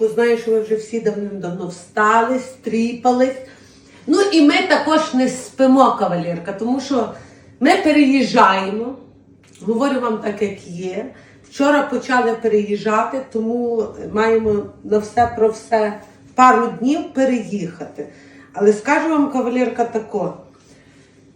Знаю, що ви вже всі давним-давно встали, стріпались. Ну і ми також не спимо, кавалерка, тому що ми переїжджаємо. Говорю вам так, як є. Вчора почали переїжджати, тому маємо на все про все пару днів переїхати. Але скажу вам, кавалерка, тако.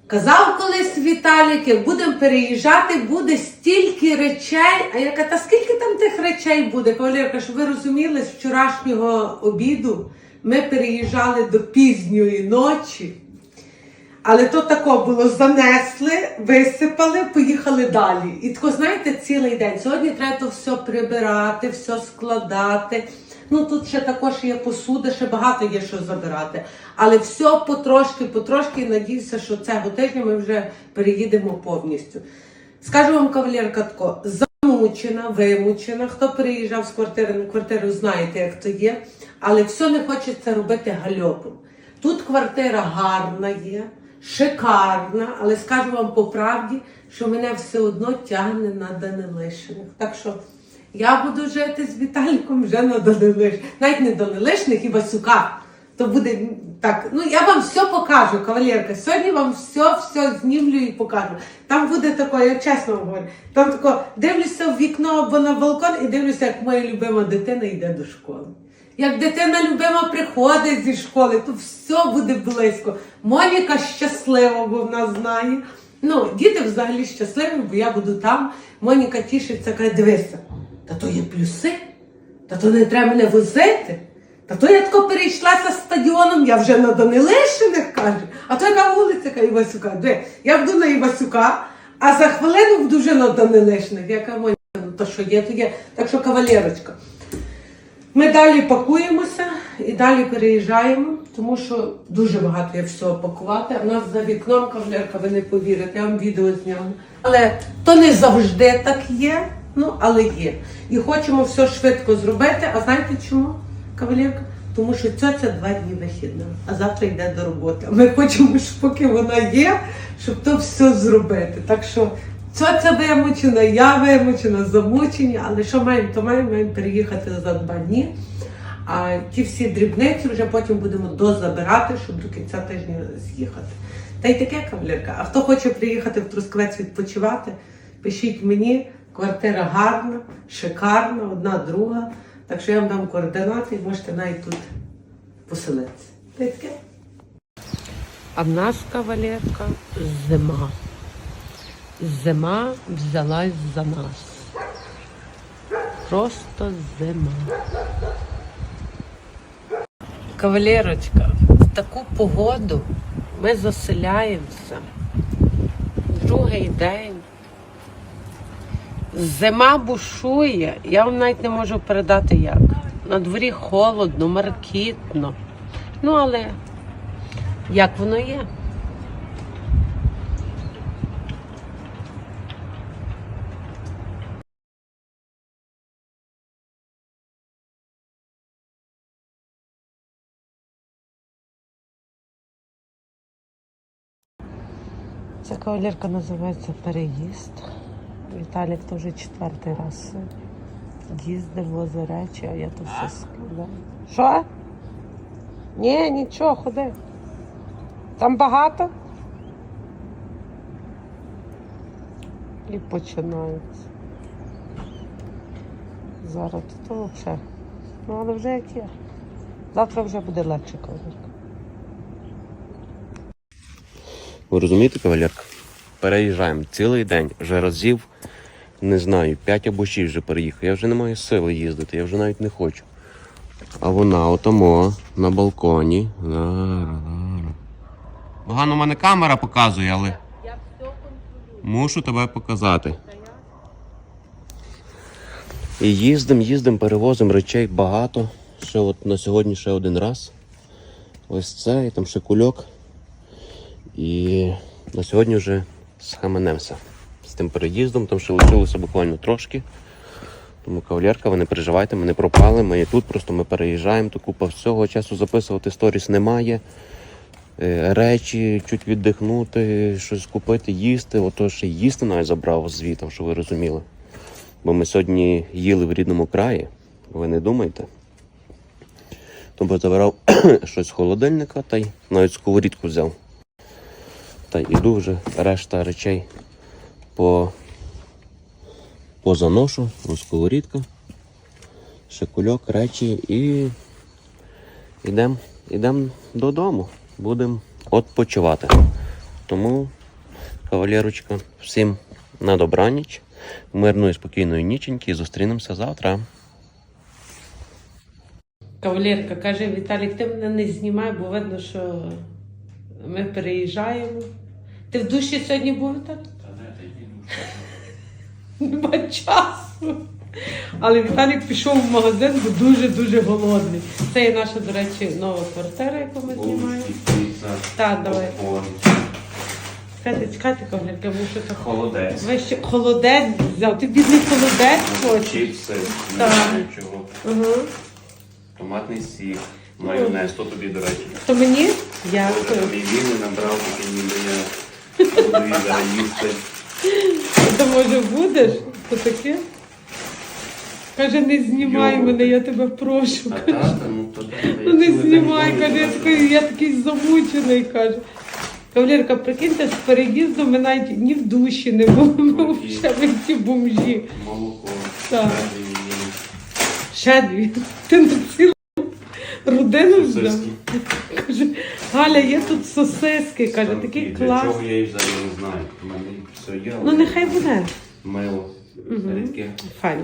Казав колись Віталік, як будемо переїжджати, буде стільки речей. А я кажу, та скільки там тих речей буде? Кавалерка, щоб ви розуміли, з вчорашнього обіду ми переїжджали до пізньої ночі. Але то тако було, занесли, висипали, поїхали далі. І тако, знаєте, цілий день. Сьогодні треба то все прибирати, все складати. Ну тут ще також є посуда, ще багато є що забирати. Але все потрошки, потрошки, надіюся, що цього тижня ми вже переїдемо повністю. Скажу вам, кавалерка, тако, замучена, вимучена. Хто приїжджав з квартири на квартиру, знаєте, як то є. Але все не хочеться робити гальопом. Тут квартира гарна є, шикарна, але скажу вам по правді, що мене все одно тягне на Данилишиних. Так що я буду жити з Віталіком вже на Данилишних. Навіть не Данилишних і Васюка. То буде так. Ну я вам все покажу, кавалерка. Сьогодні вам все, все знімлю і покажу. Там буде таке, я чесно вам говорю. Там тако дивлюся в вікно або на балкон і дивлюся, як моя любима дитина йде до школи. Як дитина любима приходить зі школи, то все буде близько. Моніка щаслива, бо вона знає. Ну, діти взагалі щасливі, бо я буду там. Моніка тішиться, каже, дивися, та то є плюси, та то не треба мене возити. Та то я тако перейшлася стадіоном, я вже на Данилишиних каже. А то яка вулиця каже, Івасюка? Де? Я буду на Івасюка, а за хвилину буду вже на Данилишиних. Я кажу, Моніка, ну то що є, то є. Так що кавалерочка. Ми далі пакуємося і далі переїжджаємо, тому що дуже багато є всього пакувати. А в нас за вікном кавалерка, ви не повірите, я вам відео зняла. Але то не завжди так є, ну але є. І хочемо все швидко зробити. А знаєте чому, кавалерка? Тому що це два дні вихідного, а завтра йде до роботи. Ми хочемо, щоб поки вона є, щоб то все зробити. Так що Цьоця вимучена, я вимучена, замучені, але що маємо, то маємо, маємо переїхати за два дні. А ті всі дрібниці вже потім будемо дозабирати, щоб до кінця тижня з'їхати. Та й таке кавалерка. А хто хоче приїхати в Трускавець відпочивати, пишіть мені, квартира гарна, шикарна, одна друга. Так що я вам дам координати і можете навіть тут поселитися. Та й таке. А в нас кавалерка зима. Зима взялась за нас. Просто зима. Кавалерочка, в таку погоду ми заселяємося. Другий день. Зима бушує, я вам навіть не можу передати як. На дворі холодно, маркітно. Ну, але як воно є? Ця кавалерка називається переїзд. Віталік то вже четвертий раз їздив, возить речі, а я то все складаю. Що? Ні, нічого, ходи. Там багато. І починається. Зараз то взагалі. Ну, але вже як є. Завтра вже буде легше кавалерка. Ви розумієте, кавалерка? Переїжджаємо цілий день, вже разів, не знаю, 5 або 6 вже переїхав. Я вже не маю сили їздити, я вже навіть не хочу. А вона отамо на балконі. Погано в мене камера показує, але мушу тебе показати. І їздимо, їздимо, перевозимо речей багато. Ще от на сьогодні ще один раз. Ось це, і там ще кульок. І на сьогодні вже схаменемося з тим переїздом, там ще лишилося буквально трошки. Тому кавалерка, ви не переживайте, ми не пропали, ми тут, просто ми переїжджаємо, то купа всього часу записувати сторіс немає. Е, Речі, чуть віддихнути, щось купити, їсти. Ото ще їсти навіть забрав звітом, щоб ви розуміли. Бо ми сьогодні їли в рідному краї, ви не думайте. Тобто забирав щось з холодильника та й навіть сковорідку взяв. Та й іду вже решта речей по, по заношу, ось сковорідка, ще кульок, речі і йдемо ідем додому. Будемо відпочивати. Тому, кавалерочка, всім на добраніч, мирної спокійної ніченьки і зустрінемося завтра. Кавалерка каже, Віталік, ти мене не знімай, бо видно, що ми переїжджаємо. Ти в душі сьогодні був так? Та не Віталік? Нема часу. Але Віталік пішов в магазин, бо дуже-дуже голодний. Це є наша, до речі, нова квартира, яку ми знімаємо. Так, давай. Чекайте, чекайте, кавалерка, тому що так. Холодець. Ви ще холодець взяв. Ти бідний холодець хочеш. Чіпси, Так. чого. Угу. Томатний сік, майонез, то тобі, до речі. То мені? Дякую. Мій він набрав, такий ніби я буду зараз їсти. То може будеш? То таке? Каже, не знімай Йо. мене, я тебе прошу. А тата, ну то Ну не знімай, каже, я такий, я такий замучений, каже. Кавалерка, прикиньте, з переїздом ми навіть ні в душі не були, ми Окей. ще ми ці бомжі. Молоко. Так. Ще дві. Ти на цілу родину. Сосиски. Каже, Галя, є тут сосиски, каже, такий і Для клас. чого я її взагалі не знаю. У мене все є. Ну нехай буде. Мило. Рідке. Файно.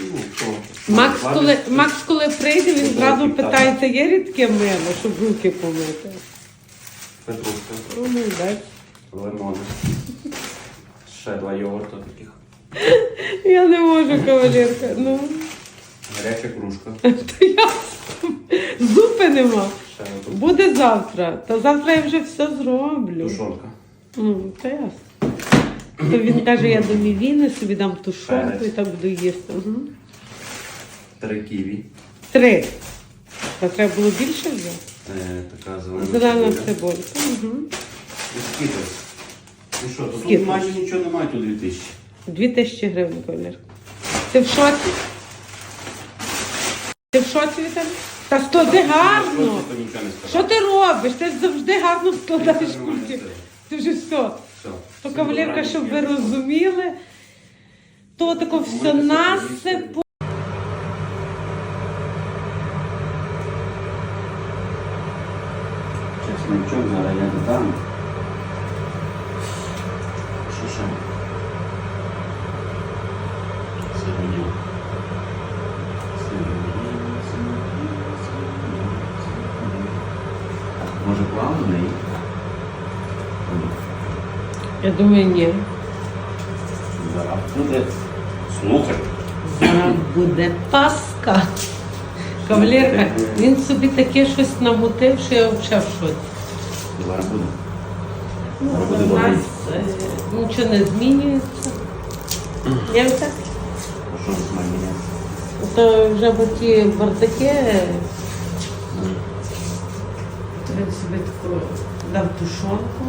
Ну, то. Макс, коли, Макс, коли прийде, він Ну, зразу питається, є рідке мило, щоб руки помити. Петрушка. Ну, молодець. Лимони. Ще два йогурта таких. Я не можу, кавалерка. Ну, Гаряча кружка. то я зупи нема. Ще тут Буде завтра. Та завтра я вже все зроблю. тушонка. Ну, то ясно. То він каже, я до мівіни собі дам тушонку і так буду їсти. Угу. Три ківі. Три. Та треба було більше взяти. Е, така зелена. Зелена цибуля. цибулька. Угу. І скітлес. Ну що, то тут майже нічого немає, тут 2000. Дві тисячі гривень, кавалерка. Ти в шоці? Ти в шоці, Віталій? Та. Що ти не Що ти робиш? Ти ж завжди гарно складаєш кульки. Ти вже все. То кавалерка, щоб ви розуміли, то тако все Думаєте, це насипу. Зараз я додам. Що ще? Сьогодні. Може плавлений? Я думаю, ні. Зараз буде. Слухай. Зараз буде паска. Кавалерка, він собі таке щось намутив, що я взагалі в шоці. Зараз буде. Ну, Зараз буде У добре. нас е, нічого не змінюється. Я так. А Що з мене? То вже бо ті бардаки, він собі таку дав тушонку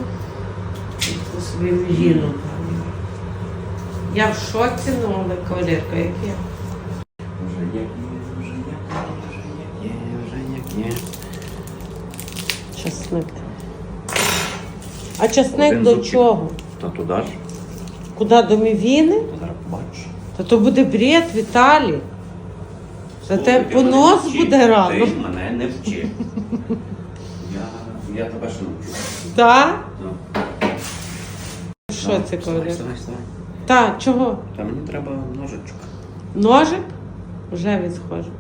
і таку собі мівіну. Я в шоці, ну але кавалерка, як я. Вже як є, вже як є, вже як є, вже як є. Часник. А часник Один до зубчик. чого? Та туди ж, Куди до мівіни? то зараз побачиш. Та то буде бред, Віталій. Та те Слухай, ти мене понос вчи. буде рано. Ти мене не вчи. Я, тебе ще навчу. Так? Ну. Що це вставай, кавалерка? вставай, вставай. Так, чого? Та мені треба ножичок. Ножик? Вже відсхожу.